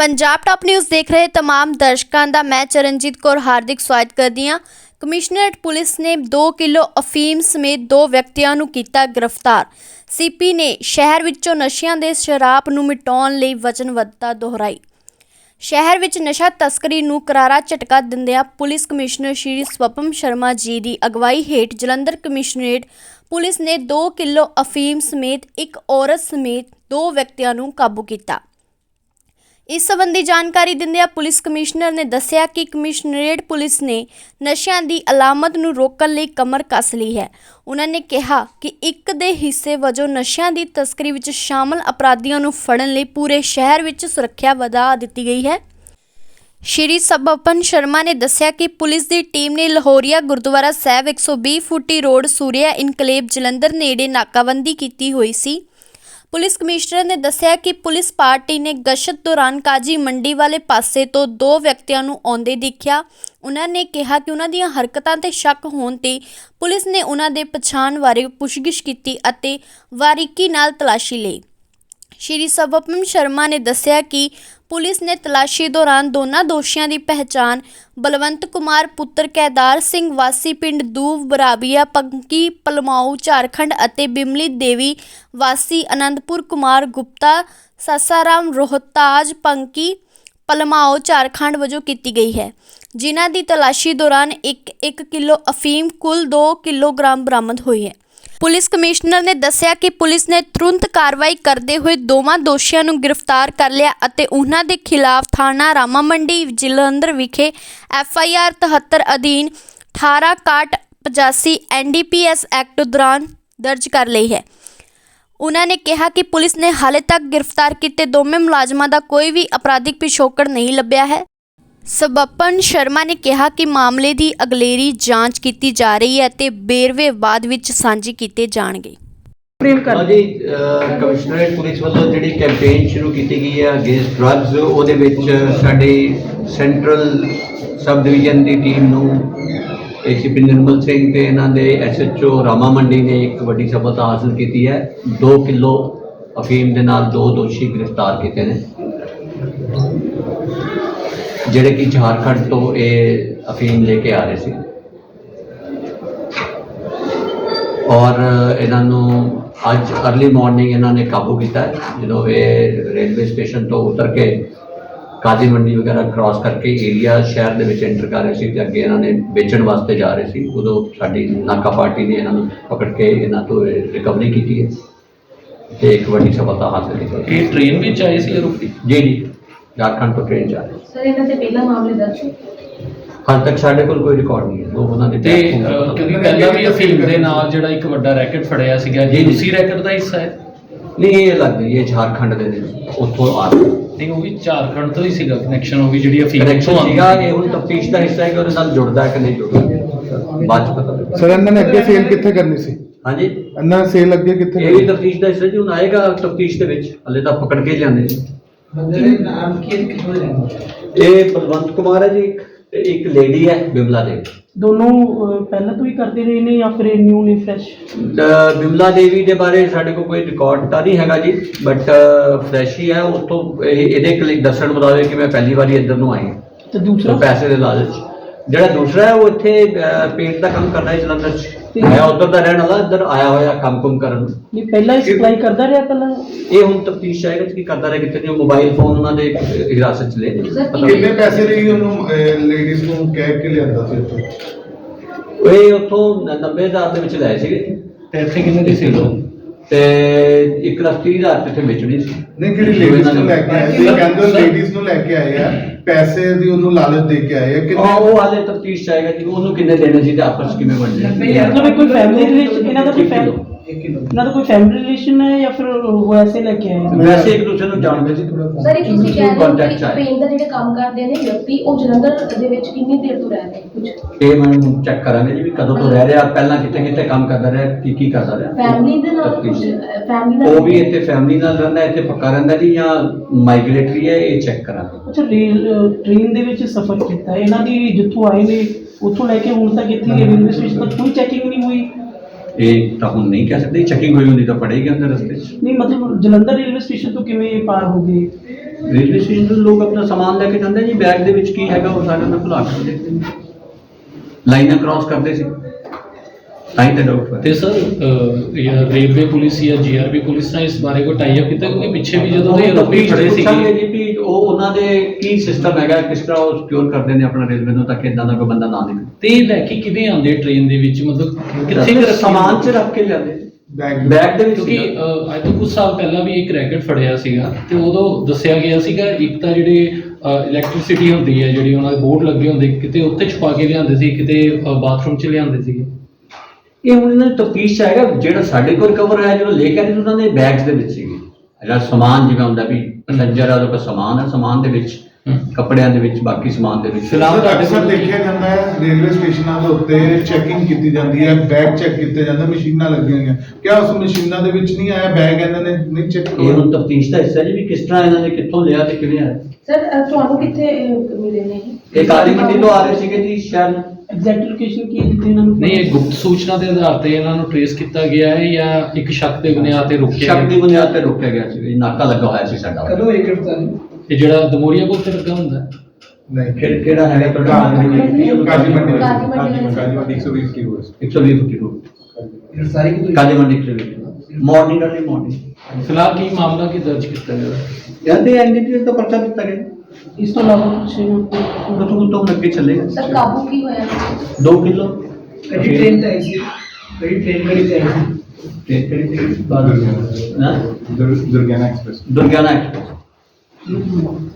Punjab top news ਦੇਖ ਰਹੇ तमाम ਦਰਸ਼ਕਾਂ ਦਾ ਮੈਂ ਚਰਨਜੀਤ ਕੌਰ ਹਾਰਦਿਕ ਸਵਾਗਤ ਕਰਦੀ ਹਾਂ ਕਮਿਸ਼ਨਰੇਟ ਪੁਲਿਸ ਨੇ 2 ਕਿਲੋ ਅਫੀਮ ਸਮੇਤ ਦੋ ਵਿਅਕਤੀਆਂ ਨੂੰ ਕੀਤਾ ਗ੍ਰਿਫਤਾਰ ਸੀਪੀ ਨੇ ਸ਼ਹਿਰ ਵਿੱਚੋਂ ਨਸ਼ਿਆਂ ਦੇ ਸ਼ਰਾਬ ਨੂੰ ਮਿਟਾਉਣ ਲਈ ਵਚਨਬੱਧਤਾ ਦੁਹਰਾਈ ਸ਼ਹਿਰ ਵਿੱਚ ਨਸ਼ਾ ਤਸਕਰੀ ਨੂੰ ਕਰਾਰਾ ਝਟਕਾ ਦਿੰਦਿਆਂ ਪੁਲਿਸ ਕਮਿਸ਼ਨਰ ਸ਼੍ਰੀ ਸਵਪਮ ਸ਼ਰਮਾ ਜੀ ਦੀ ਅਗਵਾਈ ਹੇਠ ਜਲੰਧਰ ਕਮਿਸ਼ਨਰੇਟ ਪੁਲਿਸ ਨੇ 2 ਕਿਲੋ ਅਫੀਮ ਸਮੇਤ ਇੱਕ ਔਰਤ ਸਮੇਤ ਦੋ ਵਿਅਕਤੀਆਂ ਨੂੰ ਕਾਬੂ ਕੀਤਾ ਇਸ ਸੰਬੰਧੀ ਜਾਣਕਾਰੀ ਦਿੰਦਿਆਂ ਪੁਲਿਸ ਕਮਿਸ਼ਨਰ ਨੇ ਦੱਸਿਆ ਕਿ ਕਮਿਸ਼ਨਰੇਟ ਪੁਲਿਸ ਨੇ ਨਸ਼ਿਆਂ ਦੀ ਅਲਾਮਤ ਨੂੰ ਰੋਕਣ ਲਈ ਕਮਰ ਕੱਸ ਲਈ ਹੈ। ਉਹਨਾਂ ਨੇ ਕਿਹਾ ਕਿ ਇੱਕ ਦੇ ਹਿੱਸੇ ਵਜੋਂ ਨਸ਼ਿਆਂ ਦੀ ਤਸਕਰੀ ਵਿੱਚ ਸ਼ਾਮਲ ਅਪਰਾਧੀਆਂ ਨੂੰ ਫੜਨ ਲਈ ਪੂਰੇ ਸ਼ਹਿਰ ਵਿੱਚ ਸੁਰੱਖਿਆ ਵਧਾ ਦਿੱਤੀ ਗਈ ਹੈ। ਸ਼੍ਰੀ ਸਬਪਨ ਸ਼ਰਮਾ ਨੇ ਦੱਸਿਆ ਕਿ ਪੁਲਿਸ ਦੀ ਟੀਮ ਨੇ ਲਾਹੌਰੀਆ ਗੁਰਦੁਆਰਾ ਸਾਹਿਬ 120 ਫੁੱਟੀ ਰੋਡ ਸੂਰਿਆ ਇਨਕਲੇਵ ਜਲੰਧਰ ਨੇੜੇ ਨਾਕਾਬੰਦੀ ਕੀਤੀ ਹੋਈ ਸੀ। ਪੁਲਿਸ ਕਮਿਸ਼ਨਰ ਨੇ ਦੱਸਿਆ ਕਿ ਪੁਲਿਸ ਪਾਰਟੀ ਨੇ ਗਸ਼ਤ ਦੌਰਾਨ ਕਾਜੀ ਮੰਡੀ ਵਾਲੇ ਪਾਸੇ ਤੋਂ ਦੋ ਵਿਅਕਤੀਆਂ ਨੂੰ ਆਉਂਦੇ ਦੇਖਿਆ। ਉਹਨਾਂ ਨੇ ਕਿਹਾ ਕਿ ਉਹਨਾਂ ਦੀਆਂ ਹਰਕਤਾਂ ਤੇ ਸ਼ੱਕ ਹੋਣ ਤੇ ਪੁਲਿਸ ਨੇ ਉਹਨਾਂ ਦੇ ਪਛਾਣ ਬਾਰੇ ਪੁੱਛਗਿੱਛ ਕੀਤੀ ਅਤੇ ਵਾਰੀਕੀ ਨਾਲ ਤਲਾਸ਼ੀ ਲਈ। ਸ਼੍ਰੀ ਸਬਪਮ ਸ਼ਰਮਾ ਨੇ ਦੱਸਿਆ ਕਿ ਪੁਲਿਸ ਨੇ ਤਲਾਸ਼ੀ ਦੌਰਾਨ ਦੋਨਾਂ ਦੋਸ਼ੀਆਂ ਦੀ ਪਹਿਚਾਣ ਬਲਵੰਤ ਕੁਮਾਰ ਪੁੱਤਰ ਕੈਦਾਰ ਸਿੰਘ ਵਾਸੀ ਪਿੰਡ ਦੂਵ ਬਰਾਬੀਆ, ਪੰਕੀ ਪਲਮਾਊ, ਝਾਰਖੰਡ ਅਤੇ ਬਿਮਲੀ ਦੇਵੀ ਵਾਸੀ ਅਨੰਦਪੁਰ ਕੁਮਾਰ ਗੁਪਤਾ, ਸਾਸਾਰਾਮ ਰੋਹਤਾਜ, ਪੰਕੀ ਪਲਮਾਓ ਝਾਰਖੰਡ ਵਜੋਂ ਕੀਤੀ ਗਈ ਹੈ। ਜਿਨ੍ਹਾਂ ਦੀ ਤਲਾਸ਼ੀ ਦੌਰਾਨ 1-1 ਕਿਲੋ ਅਫੀਮ, ਕੁੱਲ 2 ਕਿਲੋਗ੍ਰਾਮ ਬਰਾਮਦ ਹੋਈ ਹੈ। ਪੁਲਿਸ ਕਮਿਸ਼ਨਰ ਨੇ ਦੱਸਿਆ ਕਿ ਪੁਲਿਸ ਨੇ ਤੁਰੰਤ ਕਾਰਵਾਈ ਕਰਦੇ ਹੋਏ ਦੋਵਾਂ ਦੋਸ਼ੀਆਂ ਨੂੰ ਗ੍ਰਿਫਤਾਰ ਕਰ ਲਿਆ ਅਤੇ ਉਹਨਾਂ ਦੇ ਖਿਲਾਫ ਥਾਣਾ ਰਾਮਾ ਮੰਡੀ ਜਲੰਧਰ ਵਿਖੇ ਐਫ ਆਈ ਆਰ 73 ਅਧੀਨ 18 ਕਾਟ 85 ਐਨਡੀਪੀਐਸ ਐਕਟ ਦੌਰਾਨ ਦਰਜ ਕਰ ਲਈ ਹੈ। ਉਹਨਾਂ ਨੇ ਕਿਹਾ ਕਿ ਪੁਲਿਸ ਨੇ ਹਾਲੇ ਤੱਕ ਗ੍ਰਿਫਤਾਰ ਕੀਤੇ ਦੋਵੇਂ ਮੁਲਾਜ਼ਮਾਂ ਦਾ ਕੋਈ ਵੀ ਅਪਰਾਧਿਕ ਪਿਛੋਕੜ ਨਹੀਂ ਲੱਭਿਆ ਹੈ। ਸਬੱਪਨ ਸ਼ਰਮਾ ਨੇ ਕਿਹਾ ਕਿ ਮਾਮਲੇ ਦੀ ਅਗਲੇਰੀ ਜਾਂਚ ਕੀਤੀ ਜਾ ਰਹੀ ਹੈ ਤੇ ਬੇਰਵੇ ਬਾਅਦ ਵਿੱਚ ਸਾਂਝੇ ਕੀਤੇ ਜਾਣਗੇ। ਪ੍ਰੇਮ ਕਰ ਹਾਂਜੀ ਅਹ ਕਮਿਸ਼ਨਰੇਟ ਪੁਲਿਸ ਵੱਲੋਂ ਜਿਹੜੀ ਕੈਂਪੇਨ ਸ਼ੁਰੂ ਕੀਤੀ ਗਈ ਹੈ ਅਗੇਂਸਟ ਡਰੱਗਸ ਉਹਦੇ ਵਿੱਚ ਸਾਡੇ ਸੈਂਟਰਲ ਸਬ ਡਿਵੀਜ਼ਨ ਦੀ ਟੀਮ ਨੂੰ ਏਸੀਪੀ ਨਿਰਮਲ ਸਿੰਘ ਤੇ ਇਹਨਾਂ ਦੇ ਐਸਐਚਓ ਰਾਮਾ ਮੰਡੀ ਨੇ ਇੱਕ ਵੱਡੀ ਸਫਲਤਾ ਹਾਸਲ ਕੀਤੀ ਹੈ। 2 ਕਿਲੋ ਅਫੀਮ ਦੇ ਨਾਲ ਦੋ ਦੋਸ਼ੀ ਗ੍ਰਿਫਤਾਰ ਕੀਤੇ ਨੇ। ਜਿਹੜੇ ਕਿ ਝਾਰਖੰਡ ਤੋਂ ਇਹ ਅਫੀਮ ਲੈ ਕੇ ਆ ਰਹੇ ਸੀ ਔਰ ਇਹਨਾਂ ਨੂੰ ਅੱਜ अर्ਲੀ ਮਾਰਨਿੰਗ ਇਹਨਾਂ ਨੇ ਕਾਬੂ ਕੀਤਾ। ਜਦੋਂ ਇਹ ਰੇਲਵੇ ਸਟੇਸ਼ਨ ਤੋਂ ਉਤਰ ਕੇ ਕਾਦੀ ਮੰਡੀ ਵਗੈਰਾ ਕ੍ਰਾਸ ਕਰਕੇ ਏਰੀਆ ਸ਼ਹਿਰ ਦੇ ਵਿੱਚ ਐਂਟਰ ਕਰ ਰਹੇ ਸੀ ਤੇ ਅੱਗੇ ਇਹਨਾਂ ਨੇ ਵੇਚਣ ਵਾਸਤੇ ਜਾ ਰਹੇ ਸੀ ਉਦੋਂ ਸਾਡੀ ਨਾਕਾ ਪਾਰਟੀ ਨੇ ਇਹਨਾਂ ਨੂੰ ਪਕੜ ਕੇ ਇਹਨਾਂ ਤੋਂ ਰਿਕਵਰੀ ਕੀਤੀ ਹੈ ਤੇ ਇੱਕ ਵੱਡੀ ਸਫਲਤਾ ਹਾਸਲ ਕੀਤੀ। ਇਹ ਟ੍ਰੇਨ ਵਿੱਚ ਆਏ ਸੀ ਆਰੋਪੀ ਜੀ ਜੀ ਝਾਰਖੰਡ ਤੋਂ ਟ੍ਰੇਨ ਜਾ ਰਹੇ ਸੀ ਸਰ ਇਹਨਾਂ ਤੇ ਪਹਿਲਾ ਮਾਮਲੇ ਦਰਜ ਹੈ ਹਾਲ ਤੱਕ ਸਾਡੇ ਕੋਲ ਕੋਈ ਰਿਕਾਰਡ ਨਹੀਂ ਹੈ ਦੋ ਉਹਨਾਂ ਦੇ ਤੇ ਅਹ, ਕਿਉਂਕਿ ਪਹਿਲਾਂ ਵੀ ਅਫੀਮ ਦੇ ਨਾਲ ਜਿਹੜਾ ਇੱਕ ਵੱਡਾ ਰੈਕਟ ਫੜਿਆ ਸੀਗਾ ਜੀ। ਉਸੇ ਰੈਕਟ ਦਾ ਹਿੱਸਾ ਹੈ ਨਹੀਂ ਇਹ ਲੱਗਦਾ ਇਹ ਝਾਰਖੰਡ ਦੇ ਨੇ ਉੱਥੋਂ ਆ ਰਹੇ ਨਹੀਂ ਉਹ ਵੀ ਝਾਰਖੰਡ ਤੋਂ ਹੀ ਸੀਗਾ ਕਨੈਕਸ਼ਨ ਉਹ ਵੀ ਜਿਹੜੀ ਅਫੀਮ ਕਨੈਕਸ਼ਨ ਤੋਂ ਆਉਂਦੀ ਸੀਗਾ ਇਹ ਹੁਣ ਤਫਤੀਸ਼ ਦਾ ਹਿੱਸਾ ਹੈ ਕਿ ਉਹਦੇ ਨਾਲ ਜੁੜਦਾ ਹੈ ਕਿ ਨਹੀਂ ਜੁੜਦਾ ਬਾਅਦ ਚ ਪਤਾ ਲੱਗੇਗਾ ਸਰ ਇਹਨਾਂ ਨੇ ਅੱਗੇ ਸੇਲ ਕਿੱਥੇ ਕਰਨੀ ਸੀ ਹਾਂਜੀ ਇਹਨਾਂ ਨੇ ਸੇਲ ਅੱਗੇ ਕਿੱਥੇ ਇਹ ਵੀ ਕਰਨੀ ਤਫਤੀਸ਼ ਦਾ ਹਿੱਸਾ ਜੀ ਹੁਣ ਆਏਗਾ ਤਫਤੀਸ਼ ਦੇ ਵਿੱਚ ਹਲੇ ਤਾਂ ਪਕੜ ਕੇ ਲਿਆਂਦੇ ਇਹ ਬਲਵੰਤ ਕੁਮਾਰ ਹੈ ਜੀ ਇੱਕ ਤੇ ਇੱਕ ਲੇਡੀ ਹੈ ਬਿਮਲਾ ਦੇਵੀ। ਦੋਨੋਂ ਅਹ, ਪਹਿਲਾਂ ਤੋਂ ਹੀ ਕਰਦੇ ਰਹੇ ਨੇ ਜਾਂ ਫਿਰ ਇਹ ਨਿਊ ਨੇ ਫਰੈਸ਼ ਬਿਮਲਾ ਦੇਵੀ ਦੇ ਬਾਰੇ ਸਾਡੇ ਕੋਲ ਕੋਈ ਰਿਕਾਰਡ ਤਾਂ ਨਹੀਂ ਹੈਗਾ ਜੀ ਬਟ ਫਰੈਸ਼ ਹੀ ਹੈ। ਉਸ ਤੋਂ ਇਹ- ਇਹਦੇ ਕਲਿੱਕ ਦੱਸਣ ਮੁਤਾਬਕ ਕਿ ਮੈਂ ਪਹਿਲੀ ਵਾਰੀ ਇੱਧਰ ਨੂੰ ਆਈ ਹਾਂ। ਤੇ ਦੂਸਰਾ? ਪੈਸੇ ਦੇ ਲਾਲਚ। ਜਿਹੜਾ ਦੂਸਰਾ ਹੈ ਉਹ ਇੱਥੇ ਪੇਂਟ ਦਾ ਕੰਮ ਕਰਦਾ ਹੈ ਜਲੰਧਰ ਚ। ਮੈਂ ਉਧਰ ਦਾ ਰਹਿਣ ਵਾਲਾ ਇੱਧਰ ਆਇਆ ਹੋਇਆ ਕੰਮ ਕੁਮ ਕਰਨ ਨਹੀਂ ਪਹਿਲਾਂ ਹੀ ਸਪਲਾਈ ਕਰਦਾ ਰਿਹਾ ਪਹਿਲਾਂ? ਇਹ ਹੁਣ ਤਫਤੀਸ਼ ਆਏਗਾ ਕਿ ਕਰਦਾ ਰਿਹਾ ਕਿਤੇ ਜੋ ਮੋਬਾਈਲ ਫੋਨ ਉਹਨਾਂ ਦੇ ਹਿਰਾਸਤ ਚ ਲੈ ਕਿੰਨੇ। ਪੈਸੇ ਲਈ ਉਹਨੂੰ ਲੇਡੀਜ਼ ਨੂੰ ਕਹਿ ਕੇ ਲਿਆਂਦਾ ਸੀ ਉੱਥੋਂ? ਇਹ ਉੱਥੋਂ 90000 ਦੇ ਵਿੱਚ ਲਏ ਸੀਗੇ। ਤੇ ਇੱਥੇ ਕਿੰਨੇ ਦੀ ਸੀ ਤੇ 1 ਲੱਖ 30000 ਤੇ ਇੱਥੇ ਵੇਚਣੀ ਸੀ। ਨਹੀਂ ਕਿਹੜੀ ਲੇਡੀਜ਼ ਨੂੰ ਲੈ ਕੇ ਆਏ ਸੀ? ਕਹਿੰਦੇ ਲੇਡੀਜ਼ ਨੂੰ ਲੈ ਕੇ ਆਏ ਆ। ਪੈਸੇ ਦੀ ਉਹਨੂੰ ਲਾਲਚ ਦੇ ਕੇ ਆਏ ਆ ਉਹ ਕਿੰਨੇ ਉਹ ਹਾਲੇ ਤਫਤੀਸ਼ ਆਏਗਾ ਕਿ ਉਹਨੂੰ ਕਿੰਨੇ ਦੇਣੇ ਸੀ ਤੇ ਆਪਸ ਚ ਕਿਵੇਂ ਵੰਡਣੇ ਮਤਲਬ ਇਹ ਕੋਈ ਫੈਮਿਲੀ ਰਿਲੇਸ਼ਨ ਇਹਨਾਂ ਦਾ ਕੋਈ ਫੈਮਿਲੀ ਇਹਨਾਂ ਦਾ ਕੋਈ ਫੈਮਿਲੀ ਰਿਲੇਸ਼ਨ ਹੈ ਜਾਂ ਫਿਰ ਉਹ ਐਸੇ ਲੈ ਕੇ ਆਏ ਆ? ਵੈਸੇ ਇੱਕ ਦੂਸਰੇ ਨੂੰ ਜਾਣਦੇ ਸੀ ਥੋੜਾ ਸਰ ਇੱਕ ਤੁਸੀਂ ਕਹਿ ਰਹੇ ਹੋ ਕਿ ਪੇਂਟ ਦਾ ਜਿਹੜੇ ਕੰਮ ਕਰਦੇ ਨੇ ਵਿਅਕਤੀ ਉਹ ਜਲੰਧਰ ਦੇ ਵਿੱਚ ਕਿੰਨੀ ਦੇਰ ਤੋਂ ਰਹਿ ਰਹੇ ਕੁਝ ਇਹ ਮੈਂ ਚੈੱਕ ਕਰਾਂਗੇ ਜੀ ਵੀ ਕਦੋਂ ਤੋਂ ਰਹਿ ਰਿਹਾ ਪਹਿਲਾਂ ਕਿੱਥੇ ਕਿੱਥੇ ਕੰਮ ਕਰਦਾ ਰਿਹਾ ਕੀ ਕੀ ਕਰਦਾ ਰਿਹਾ। ਫੈਮਿਲੀ ਦੇ ਨਾਲ ਕੁਝ। ਫੈਮਿਲੀ ਨਾਲ ਉਹ ਵੀ ਇੱਥੇ ਫੈਮਿਲੀ ਨਾਲ ਰਹਿੰਦਾ ਇੱਥੇ ਪੱਕਾ ਰਹਿੰਦਾ ਜੀ ਜਾਂ ਮਾਈਗ੍ਰੇਟਰੀ ਹੈ ਇਹ ਚੈੱਕ ਕਰਾਂਗੇ। ਅੱਛਾ ਟ੍ਰੇਨ ਦੇ ਵਿੱਚ ਸਫ਼ਰ ਕੀਤਾ ਇਹਨਾਂ ਦੀ ਜਿੱਥੋਂ ਆਏ ਨੇ ਉੱਥੋਂ ਲੈ ਕੇ ਹੁਣ ਤੱਕ ਇੱਥੇ ਰੇਲਵੇ ਸਟੇਸ਼ਨ ਤੱਕ ਕੋਈ ਚੈਕਿੰਗ ਨਹੀਂ ਹੋਈ। ਇਹ ਤਾਂ ਹੁਣ ਨਹੀਂ ਕਹਿ ਸਕਦੇ ਚੈਕਿੰਗ ਹੋਈ ਹੁੰਦੀ ਤਾਂ ਪੜੇਗੀ ਅੰਦਰ ਰਸਤੇ 'ਚ। ਨਹੀਂ ਮਤਲਬ ਜਲੰਧਰ ਰੇਲਵੇ ਸਟੇਸ਼ਨ ਤੋਂ ਕਿਵੇਂ ਪਾਰ ਹੋ ਗਏ? ਰੇਲਵੇ ਸਟੇਸ਼ਨ ਤੋਂ ਲੋਕ ਆਪਣਾ ਸਮਾਨ ਲੈ ਕੇ ਜਾਂਦੇ ਜੀ ਬੈਗ ਦੇ ਵਿੱਚ ਕੀ ਹੈਗਾ ਉਹ ਸਾਰਿਆਂ ਨੂੰ ਭੁਲਾ ਕੇ ਦੇਖਦੇ ਨੇ। ਲਾਈਨਾਂ ਕ੍ਰਾਸ ਕਰਦੇ ਸੀ। ਤਾਂ ਹੀ ਤਾਂ ਡਾਊਟ ਹੋਇਆ। ਤੇ ਸਰ ਰੇਲਵੇ ਪੁਲਿਸ ਜਾਂ ਜੀਆਰਬੀ ਪੁਲਿਸ ਨਾਲ ਇਸ ਬਾਰੇ ਕੋਈ ਟਾਈ ਅਪ ਕੀਤਾ? ਕਿਉਂਕਿ ਪਿੱਛੇ ਵੀ ਜਦੋਂ ਦੇ ਆਰੋਪੀ ਫੜੇ ਸੀਗੇ। ਜੀ ਵੀ ਉਹ ਉਹਨਾਂ ਦੇ ਕੀ ਸਿਸਟਮ ਹੈਗਾ ਕਿਸ ਤਰ੍ਹਾਂ ਉਹ ਸਿਕਿਉਰ ਕਰਦੇ ਨੇ ਆਪਣਾ ਰੇਲਵੇ ਨੂੰ ਤਾਂ ਕਿ ਇਦਾਂ ਦਾ ਕੋਈ ਬੰਦਾ ਨਾ ਨਿਕਲੇ। ਤੇ ਇਹ ਲੈ ਕੇ ਕਿਵੇਂ ਆਉਂਦੇ ਟ੍ਰੇਨ ਦੇ ਵਿੱਚ? ਮਤਲਬ ਕਿੱਥੇ ਕੁ ਰੱਖੀ ਸਮਾਨ 'ਚ ਰੱਖ ਕੇ ਜਾਂਦੇ ਬੈਗ ਬੈਗ ਦੇ ਵਿੱਚ ਕਿਉਂਕਿ ਅੱਜ ਤੋਂ ਕੁਝ ਸਾਲ ਪਹਿਲਾਂ ਵੀ ਇੱਕ ਰੈਕਟ ਫੜਿਆ ਸੀਗਾ ਤੇ ਉਦੋਂ ਦੱਸਿਆ ਗਿਆ ਸੀਗਾ ਇੱਕ ਤਾਂ ਜਿਹੜੇ ਇਲੈਕਟ੍ਰਿਸਿਟੀ ਹੁੰਦੀ ਹੈ ਜਿਹੜੀ ਉਹਨਾਂ ਦੇ ਬੋਰਡ ਲੱਗੇ ਹੁੰਦੇ ਕਿਤੇ ਉੱਥੇ ਛੁਪਾ ਕੇ ਲਿਆਉਂਦੇ ਸੀ ਕਿਤੇ ਬਾਥਰੂਮ 'ਚ ਲਿਆਉਂਦੇ ਸੀਗੇ। ਇਹ ਹੁਣ ਇਹਨਾਂ ਦੀ ਤਫਤੀਸ਼ ਚ ਆਏਗਾ ਜਿਹੜਾ ਸਾਡੇ ਕੋਲ ਕਵਰ ਹੋਇਆ ਜਦੋਂ ਲੈ ਕੇ ਆਏ ਸੀ ਉਹਨਾਂ ਦੇ ਬੈਗਸ ਦੇ ਵਿੱਚ ਸੀਗੇ। ਜਿਹੜਾ ਸਮਾਨ ਜਿਵੇਂ ਹੁੰਦਾ ਵੀ ਪੈਸੰਜਰ ਆ ਉਹਦਾ ਕੋਈ ਸਮਾਨ ਹੈ ਸਮਾਨ ਦੇ ਵਿੱਚ। ਕੱਪੜਿਆਂ ਦੇ ਵਿੱਚ ਬਾਕੀ ਸਮਾਨ ਦੇ ਵਿੱਚ। ਫਿਲਹਾਲ ਤੁਹਾਡੇ ਕੋਲ ਦੇਖਿਆ ਜਾਂਦਾ ਹੈ ਰੇਲਵੇ ਸਟੇਸ਼ਨਾਂ ਦੇ ਉੱਤੇ ਚੈਕਿੰਗ ਕੀਤੀ ਜਾਂਦੀ ਹੈ ਬੈਗ ਚੈੱਕ ਕੀਤੇ ਜਾਂਦੇ ਮਸ਼ੀਨਾਂ ਲੱਗੀਆਂ ਹੋਈਆਂ। ਕਿਆ ਉਸ ਮਸ਼ੀਨਾਂ ਦੇ ਵਿੱਚ ਨਹੀਂ ਆਇਆ ਬੈਗ ਇਹਨਾਂ ਨੇ ਨਹੀਂ ਚੈੱਕ ਇਹ ਹੁਣ ਤਫਤੀਸ਼ ਦਾ ਹਿੱਸਾ ਜੀ ਵੀ ਕਿਸ ਤਰ੍ਹਾਂ ਇਹਨਾਂ ਨੇ ਕਿੱਥੋਂ ਲਿਆ ਤੇ ਕਿਵੇਂ ਆਇਆ। ਸਰ ਤੁਹਾਨੂੰ ਕਿੱਥੇ ਮਿਲੇ ਨੇ? ਇਹ? ਇਹ ਕਾਲੀ ਮੰਡੀ ਤੋਂ ਆ ਰਹੇ ਸੀਗੇ ਜੀ ਸ਼ਹਿਰ ਐਗਜ਼ੈਕਟ ਲੋਕੇਸ਼ਨ ਕੀ ਦਿੱਤੀ ਇਹਨਾਂ ਨੂੰ ਨਹੀਂ ਇਹ ਗੁਪਤ ਸੂਚਨਾ ਦੇ ਆਧਾਰ ਤੇ ਇਹਨਾਂ ਨੂੰ ਟ੍ਰੇਸ ਕੀਤਾ ਗਿਆ ਹੈ ਜਾਂ ਇੱਕ ਸ਼ੱਕ ਦੇ ਬੁਨਿਆਦ ਤੇ ਰੋਕਿਆ ਸ਼ੱਕ ਦੀ ਗਿਆ ਬੁਨਿਆਦ ਤੇ ਰੋਕਿਆ ਗਿਆ ਸੀ। ਨਾਕਾ ਲੱਗਾ ਹੋਇਆ ਸੀ ਸਾਡਾ। ਕਦੋਂ ਇਹ ਗ੍ਰਿਫਤਾਰੀ ਇਹ ਜਿਹੜਾ ਦਮੋਰੀਆ ਕੋਲ ਤੇ ਲੱਗਾ ਹੁੰਦਾ ਹੈ। ਨਹੀਂ ਕਿਹੜਾ- ਕਿਹੜਾ ਹੈਗਾ ਤੁਹਾਡਾ ਕਾਲੀ ਮੰਡੀ ਕਾਲੀ ਮੰਡੀ ਕਾਲੀ ਮੰਡੀ ਵਾਲੇ ਕਾਲੀ ਮੰਡੀ 120 ਕੀ ਹੋਇਆ 120 ਫੁੱਟੀ ਰੋਡ ਗ੍ਰਿਫਤਾਰੀ ਕਿਦੋਂ ਕਾਲੀ ਮੰਡੀ 120 ਮਾਰਨਿੰਗ ਅਰਲੀ ਮਾਰਨਿੰਗ ਫਿਲਹਾਲ ਕੀ ਮਾਮਲਾ ਕੀ ਦਰਜ ਕੀਤਾ ਗਿਆ? ਹੈ? ਜਾਂਦੇ ਐਨਡੀਪੀਐਸ ਦਾ ਪਰਚਾ ਦਿੱਤਾ ਗਿਆ। ਇਸ ਤੋਂ ਇਲਾਵਾ ਕੁਝ ਉਹ ਤੋਂ ਤੋਂ ਅੱਗੇ ਚੱਲੇਗਾ ਸਰ ਕਾਬੂ ਕੀ ਹੋਇਆ 2 ਕਿਲੋ ਕਦੀ ਟ੍ਰੇਨ ਤੇ ਆਈ ਸੀ ਕਦੀ ਟ੍ਰੇਨ ਕਰੀ ਤੇ ਆਈ ਸੀ ਤੇ ਕਿਹੜੀ ਕਿਹੜੀ ਬਾਤ ਨਾ ਦੁਰਗਿਆਨਾ ਐਕਸਪ੍ਰੈਸ ਦੁਰਗਿਆਨਾ ਐਕਸਪ੍ਰੈਸ